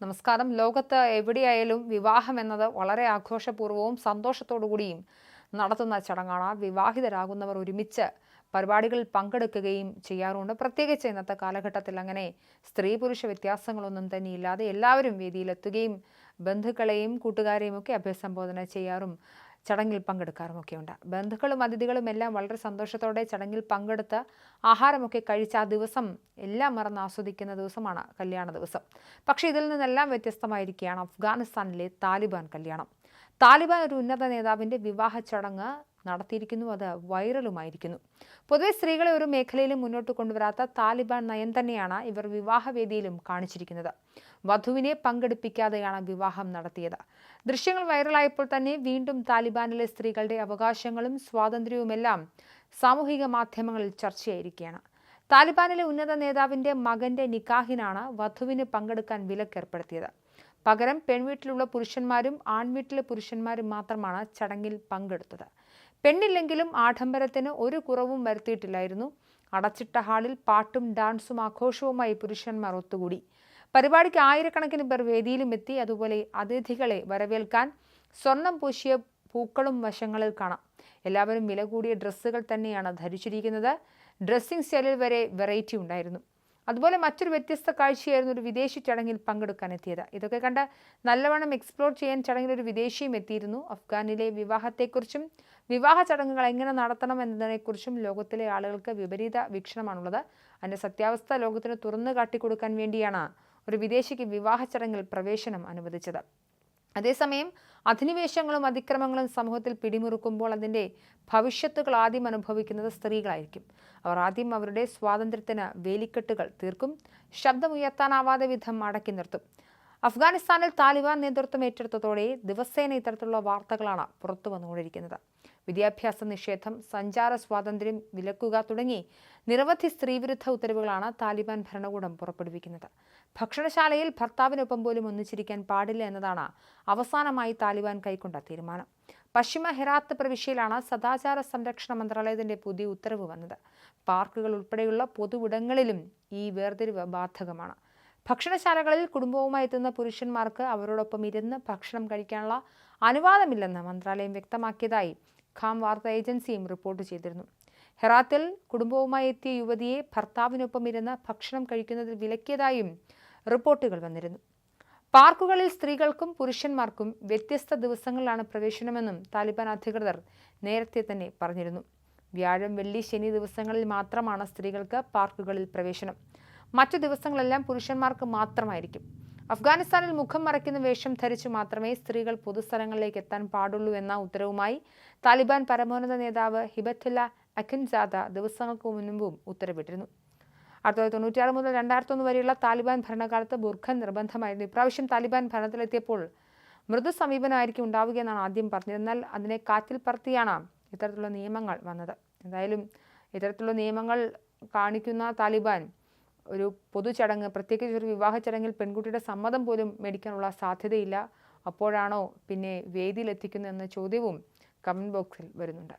നമസ്കാരം. ലോകത്ത് എവിടെയായാലും വിവാഹം എന്നത് വളരെ ആഘോഷപൂർവവും സന്തോഷത്തോടു കൂടിയും നടത്തുന്ന ചടങ്ങാണ്. വിവാഹിതരാകുന്നവർ ഒരുമിച്ച് പരിപാടികളിൽ പങ്കെടുക്കുകയും ചെയ്യാറുണ്ട്. പ്രത്യേകിച്ച് ഇന്നത്തെ കാലഘട്ടത്തിൽ അങ്ങനെ സ്ത്രീ പുരുഷ വ്യത്യാസങ്ങളൊന്നും തന്നെ ഇല്ലാതെ എല്ലാവരും വേദിയിലെത്തുകയും ബന്ധുക്കളെയും കൂട്ടുകാരെയും ഒക്കെ അഭിസംബോധന ചെയ്യാറും ചടങ്ങിൽ പങ്കെടുക്കാറുമൊക്കെയുണ്ട്. ബന്ധുക്കളും അതിഥികളും എല്ലാം വളരെ സന്തോഷത്തോടെ ചടങ്ങിൽ പങ്കെടുത്ത് ആഹാരമൊക്കെ കഴിച്ച ആ ദിവസം എല്ലാം മറന്ന് ആസ്വദിക്കുന്ന ദിവസമാണ് കല്യാണ ദിവസം. പക്ഷേ ഇതിൽ നിന്നെല്ലാം വ്യത്യസ്തമായിരിക്കുകയാണ് അഫ്ഗാനിസ്ഥാനിലെ താലിബാൻ കല്യാണം. താലിബാൻ ഒരു ഉന്നത നേതാവിന്റെ വിവാഹ ചടങ്ങ് നടത്തിയിരിക്കുന്നു. അത് വൈറലുമായിരിക്കുന്നു. പൊതുവെ സ്ത്രീകളെ ഒരു മേഖലയിലും മുന്നോട്ട് കൊണ്ടുവരാത്ത താലിബാൻ നയം തന്നെയാണ് ഇവർ വിവാഹവേദിയിലും കാണിച്ചിരിക്കുന്നത്. വധുവിനെ പങ്കെടുപ്പിക്കാതെയാണ് വിവാഹം നടത്തിയത്. ദൃശ്യങ്ങൾ വൈറലായപ്പോൾ തന്നെ വീണ്ടും താലിബാനിലെ സ്ത്രീകളുടെ അവകാശങ്ങളും സ്വാതന്ത്ര്യവുമെല്ലാം സാമൂഹിക മാധ്യമങ്ങളിൽ ചർച്ചയായിരിക്കുകയാണ്. താലിബാനിലെ ഉന്നത നേതാവിന്റെ മകന്റെ നിക്കാഹിനാണ് വധുവിന് പങ്കെടുക്കാൻ വിലക്കേർപ്പെടുത്തിയത്. പകരം പെൺവീട്ടിലുള്ള പുരുഷന്മാരും ആൺവീട്ടിലെ പുരുഷന്മാരും മാത്രമാണ് ചടങ്ങിൽ പങ്കെടുത്തത്. പെണ്ണില്ലെങ്കിലും ആഡംബരത്തിന് ഒരു കുറവും വരുത്തിയിട്ടില്ലായിരുന്നു. അടച്ചിട്ട ഹാളിൽ പാട്ടും ഡാൻസും ആഘോഷവുമായി പുരുഷന്മാർ ഒത്തുകൂടി. പരിപാടിക്ക് ആയിരക്കണക്കിന് പേർ വേദിയിലും എത്തി. അതുപോലെ അതിഥികളെ വരവേൽക്കാൻ സ്വർണം പൂശിയ പൂക്കളും വശങ്ങളിൽ കാണാം. എല്ലാവരും വില കൂടിയ ഡ്രസ്സുകൾ തന്നെയാണ് ധരിച്ചിരിക്കുന്നത്. ഡ്രസ്സിംഗ് സ്റ്റൈലിൽ വരെ വെറൈറ്റി ഉണ്ടായിരുന്നു. അതുപോലെ മറ്റൊരു വ്യത്യസ്ത കാഴ്ചയായിരുന്നു ഒരു വിദേശി ചടങ്ങിൽ പങ്കെടുക്കാൻ എത്തിയത്. ഇതൊക്കെ കണ്ട് നല്ലവണ്ണം എക്സ്പ്ലോർ ചെയ്യാൻ ചടങ്ങിൽ ഒരു വിദേശിയും എത്തിയിരുന്നു. അഫ്ഗാനിലെ വിവാഹത്തെക്കുറിച്ചും വിവാഹ ചടങ്ങുകൾ എങ്ങനെ നടത്തണം എന്നതിനെക്കുറിച്ചും ലോകത്തിലെ ആളുകൾക്ക് വിപരീത വീക്ഷണമാണുള്ളത്. അതിന്റെ സത്യാവസ്ഥ ലോകത്തിന് തുറന്നു കാട്ടിക്കൊടുക്കാൻ വേണ്ടിയാണ് ഒരു വിദേശിക്ക് വിവാഹ ചടങ്ങിൽ പ്രവേശനം അനുവദിച്ചത്. അതേസമയം അധിനിവേശങ്ങളും അതിക്രമങ്ങളും സമൂഹത്തിൽ പിടിമുറുക്കുമ്പോൾ അതിന്റെ ഭവിഷ്യത്തുകൾ ആദ്യം അനുഭവിക്കുന്നത് സ്ത്രീകളായിരിക്കും. അവർ ആദ്യം അവരുടെ സ്വാതന്ത്ര്യത്തിന് വേലിക്കെട്ടുകൾ തീർക്കും. ശബ്ദമുയർത്താനാവാതെ വിധം അടക്കി നിർത്തും. അഫ്ഗാനിസ്ഥാനിൽ താലിബാൻ നേതൃത്വം ഏറ്റെടുത്തതോടെ ദിവസേന ഇത്തരത്തിലുള്ള വാർത്തകളാണ് പുറത്തു വന്നുകൊണ്ടിരിക്കുന്നത്. വിദ്യാഭ്യാസ നിഷേധം സഞ്ചാര സ്വാതന്ത്ര്യം വിലക്കുക തുടങ്ങി നിരവധി സ്ത്രീവിരുദ്ധ ഉത്തരവുകളാണ് താലിബാൻ ഭരണകൂടം പുറപ്പെടുവിക്കുന്നത്. ഭക്ഷണശാലയിൽ ഭർത്താവിനൊപ്പം പോലും ഒന്നിച്ചിരിക്കാൻ പാടില്ല എന്നതാണ് അവസാനമായി താലിബാൻ കൈക്കൊണ്ട തീരുമാനം. പശ്ചിമ ഹെറാത്ത് പ്രവിശ്യയിലാണ് സദാചാര സംരക്ഷണ മന്ത്രാലയത്തിന്റെ പുതിയ ഉത്തരവ് വന്നത്. പാർക്കുകൾ ഉൾപ്പെടെയുള്ള പൊതുവിടങ്ങളിലും ഈ വേർതിരിവ് ബാധകമാണ്. ഭക്ഷണശാലകളിൽ കുടുംബവുമായി എത്തുന്ന പുരുഷന്മാർക്ക് അവരോടൊപ്പം ഇരുന്ന് ഭക്ഷണം കഴിക്കാനുള്ള അനുവാദമില്ലെന്ന് മന്ത്രാലയം വ്യക്തമാക്കിയതായി ഖാം വാർത്താ ഏജൻസിയും റിപ്പോർട്ട് ചെയ്തിരുന്നു. ഹെറാത്തിൽ കുടുംബവുമായി എത്തിയ യുവതിയെ ഭർത്താവിനൊപ്പം ഇരുന്ന് ഭക്ഷണം കഴിക്കുന്നതിൽ വിലക്കിയതായും റിപ്പോർട്ടുകൾ വന്നിരുന്നു. പാർക്കുകളിൽ സ്ത്രീകൾക്കും പുരുഷന്മാർക്കും വ്യത്യസ്ത ദിവസങ്ങളിലാണ് പ്രവേശനമെന്നും താലിബാൻ അധികൃതർ നേരത്തെ തന്നെ പറഞ്ഞിരുന്നു. വ്യാഴം വെള്ളി ശനി ദിവസങ്ങളിൽ മാത്രമാണ് സ്ത്രീകൾക്ക് പാർക്കുകളിൽ പ്രവേശനം. മറ്റു ദിവസങ്ങളെല്ലാം പുരുഷന്മാർക്ക് മാത്രമായിരിക്കും. അഫ്ഗാനിസ്ഥാനിൽ മുഖം മറയ്ക്കുന്ന വേഷം ധരിച്ചു മാത്രമേ സ്ത്രീകൾ പൊതുസ്ഥലങ്ങളിലേക്ക് എത്താൻ പാടുള്ളൂ എന്ന ഉത്തരവുമായി താലിബാൻ പരമോന്നത നേതാവ് ഹിബത്തുല്ല അഖിൻസാദ ദിവസങ്ങൾക്ക് മുൻപും ഉത്തരവിട്ടിരുന്നു. ആയിരത്തി തൊള്ളായിരത്തി തൊണ്ണൂറ്റിയാറ് മുതൽ രണ്ടായിരത്തി ഒന്ന് വരെയുള്ള താലിബാൻ ഭരണകാലത്ത് ബുർഖ നിർബന്ധമായിരുന്നു. ഇപ്രാവശ്യം താലിബാൻ ഭരണത്തിലെത്തിയപ്പോൾ മൃദു സമീപനമായിരിക്കും ഉണ്ടാവുക എന്നാണ് ആദ്യം പറഞ്ഞത് എന്നാൽ അതിനെ കാറ്റിൽ പറത്തിയാണ് ഇത്തരത്തിലുള്ള നിയമങ്ങൾ വന്നത്. എന്തായാലും ഇത്തരത്തിലുള്ള നിയമങ്ങൾ കാണിക്കുന്ന താലിബാൻ ഒരു പൊതുചടങ്ങ് പ്രത്യേകിച്ച് ഒരു വിവാഹ ചടങ്ങിൽ പെൺകുട്ടിയുടെ സമ്മതം പോലും മേടിക്കാനുള്ള സാധ്യതയില്ല. അപ്പോഴാണോ പിന്നെ വേദിയിലെത്തിക്കുന്നതെന്ന ചോദ്യവും കമന്റ് ബോക്സിൽ വരുന്നുണ്ട്.